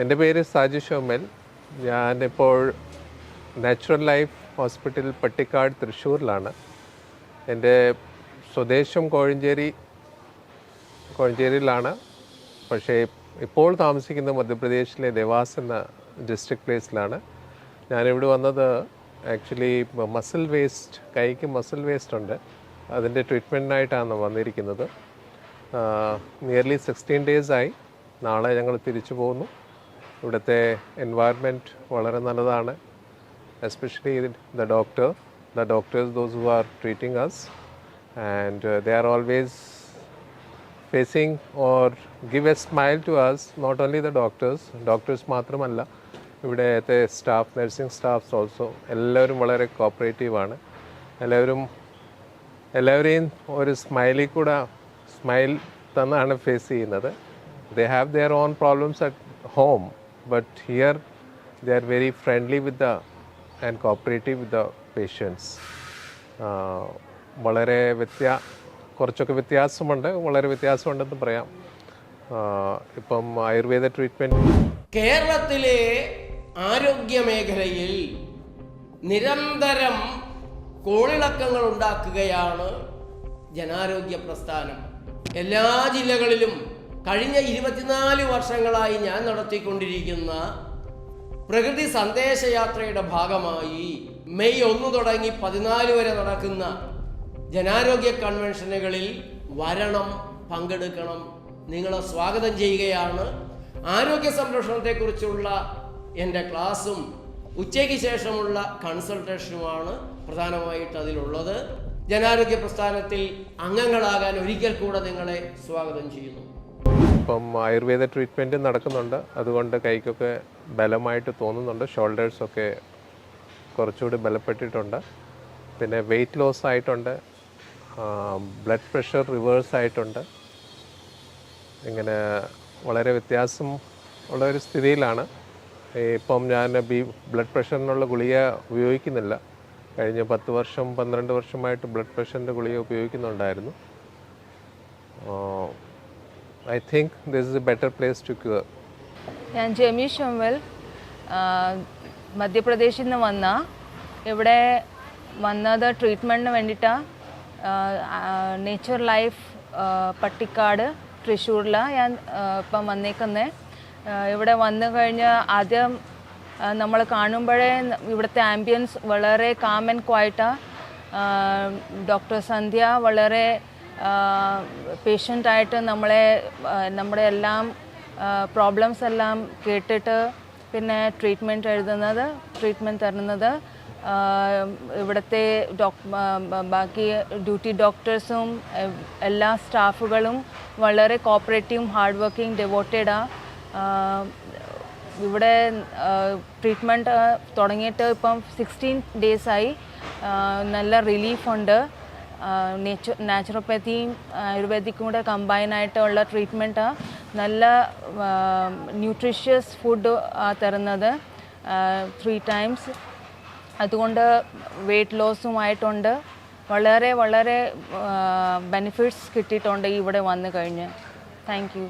എന്റെ പേര് സാജു ഷോമൽ ഞാനിപ്പോൾ നാച്ചുറൽ ലൈഫ് ഹോസ്പിറ്റൽ പട്ടിക്കാട് തൃശ്ശൂരിലാണ്. എന്റെ സ്വദേശം കോഴഞ്ചേരി കോഴഞ്ചേരിയിലാണ്. പക്ഷേ ഇപ്പോൾ താമസിക്കുന്ന മധ്യപ്രദേശിലെ ദേവാസ് എന്ന ഡിസ്ട്രിക്ട് പ്ലേസിലാണ് ഞാനിവിടെ വന്നത് ആക്ച്വലി മസിൽ വേസ്റ്റ് കൈക്ക് മസിൽ വേസ്റ്റ് ഉണ്ട്. അതിന്റെ ട്രീറ്റ്മെന്റിനായിട്ടാണ് വന്നിരിക്കുന്നത്. നിയർലി സിക്സ്റ്റീൻ ഡേയ്സായി നാളെ ഞങ്ങൾ തിരിച്ചു പോകുന്നു. ഇവിടുത്തെ എൻവയറമെന്റ് വളരെ നല്ലതാണ്. Especially the doctor the doctors those who are treating us and they are always facing or give a smile to us not only the doctors doctors മാത്രമല്ല ഇവിടുത്തെ സ്റ്റാഫ് നഴ്സിംഗ് സ്റ്റാഫ്സ് ഓൾസോ എല്ലാവരും വളരെ കോപ്പറേറ്റീവാണ് എല്ലാവരും എല്ലാവരെയും ഒരു സ്മൈലിൽ കൂടെ സ്മൈൽ തന്നാണ് face ചെയ്യുന്നത്. They have their own problems at home but here they are very friendly with the and cooperative with the patients. വളരെ വ്യത്യാ കുറച്ചൊക്കെ വ്യത്യാസമുണ്ട് വളരെ വ്യത്യാസമുണ്ടെന്ന് പറയാം ഇപ്പം ആയുർവേദ ട്രീറ്റ്മെന്റ് കേരളത്തിലെ ആരോഗ്യ മേഖലയിൽ നിരന്തരം കോളിളക്കങ്ങൾ ഉണ്ടാക്കുകയാണ് ജനാരോഗ്യ പ്രസ്ഥാനം എല്ലാ ജില്ലകളിലും കഴിഞ്ഞ ഇരുപത്തിനാല് വർഷങ്ങളായി ഞാൻ നടത്തിക്കൊണ്ടിരിക്കുന്ന പ്രകൃതി സന്ദേശയാത്രയുടെ ഭാഗമായി മെയ് ഒന്ന് തുടങ്ങി പതിനാല് വരെ നടക്കുന്ന ജനാരോഗ്യ കൺവെൻഷനുകളിൽ വരണം പങ്കെടുക്കണം. നിങ്ങളെ സ്വാഗതം ചെയ്യുകയാണ്. ആരോഗ്യ സംരക്ഷണത്തെക്കുറിച്ചുള്ള എന്റെ ക്ലാസ്സും ഉച്ചയ്ക്ക് ശേഷമുള്ള കൺസൾട്ടേഷനുമാണ് പ്രധാനമായിട്ട് അതിലുള്ളത്. ജനാരോഗ്യ പ്രസ്ഥാനത്തിൽ അംഗങ്ങളാകാൻ ഒരിക്കൽ കൂടെ നിങ്ങളെ സ്വാഗതം ചെയ്യുന്നു. ഇപ്പം ആയുർവേദ ട്രീറ്റ്മെന്റും നടക്കുന്നുണ്ട്. അതുകൊണ്ട് കൈക്കൊക്കെ ബലമായിട്ട് തോന്നുന്നുണ്ട്. ഷോൾഡേഴ്സൊക്കെ കുറച്ചുകൂടി ബലപ്പെട്ടിട്ടുണ്ട്. പിന്നെ വെയിറ്റ് ലോസ് ആയിട്ടുണ്ട്. ബ്ലഡ് പ്രഷർ റിവേഴ്സ് ആയിട്ടുണ്ട്. ഇങ്ങനെ വളരെ വ്യത്യാസം ഉള്ള ഒരു സ്ഥിതിയിലാണ്. ഇപ്പം ഞാൻ ബി ബ്ലഡ് പ്രഷറിനുള്ള ഗുളിക ഉപയോഗിക്കുന്നില്ല. കഴിഞ്ഞ പത്ത് വർഷം പന്ത്രണ്ട് വർഷമായിട്ട് ബ്ലഡ് പ്രഷറിന്റെ ഗുളിക ഉപയോഗിക്കുന്നുണ്ടായിരുന്നു. I think this is a better place to cure ഞാൻ ജെമി ഷംവൽ മധ്യപ്രദേശിൽ നിന്ന് വന്ന. ഇവിടെ വന്നത് ട്രീറ്റ്മെന്റിന് വേണ്ടിയിട്ടാണ് നേച്ചർ ലൈഫ് പട്ടിക്കാട് തൃശ്ശൂരിലാണ് ഞാൻ ഇപ്പം വന്നേക്കുന്നത് ഇവിടെ വന്നു കഴിഞ്ഞ് ആദ്യം നമ്മൾ കാണുമ്പോഴേ ഇവിടുത്തെ ആംബിയൻസ് വളരെ കാം ആൻഡ് ക്വയറ്റാണ് ഡോക്ടർ സന്ധ്യ വളരെ പേഷ്യന്റായിട്ട് നമ്മളെ നമ്മുടെ എല്ലാം പ്രോബ്ലംസ് എല്ലാം കേട്ടിട്ട് പിന്നെ ട്രീറ്റ്മെന്റ് എഴുതുന്നത് ട്രീറ്റ്മെന്റ് തരുന്നത് ഇവിടുത്തെ ബാക്കി ഡ്യൂട്ടി ഡോക്ടേഴ്സും എല്ലാ സ്റ്റാഫുകളും വളരെ കോപ്പറേറ്റീവും ഹാർഡ് വർക്കിംഗ് ഡെവോട്ടഡാണ് ഇവിടെ ട്രീറ്റ്മെന്റ് തുടങ്ങിയിട്ട് ഇപ്പം സിക്സ്റ്റീൻ ഡേയ്സായി നല്ല റിലീഫുണ്ട് നേച്ചു നാച്ചുറോപ്പത്തിയും ആയുർവേദിക്കും കൂടെ കമ്പൈൻ ആയിട്ടുള്ള ട്രീറ്റ്മെന്റ് നല്ല ന്യൂട്രീഷ്യസ് ഫുഡ് തരുന്നത് ത്രീ ടൈംസ് അതുകൊണ്ട് വെയിറ്റ് ലോസുമായിട്ടുണ്ട് വളരെ വളരെ ബെനിഫിറ്റ്സ് കിട്ടിയിട്ടുണ്ട് ഇവിടെ വന്നു കഴിഞ്ഞ്. Thank you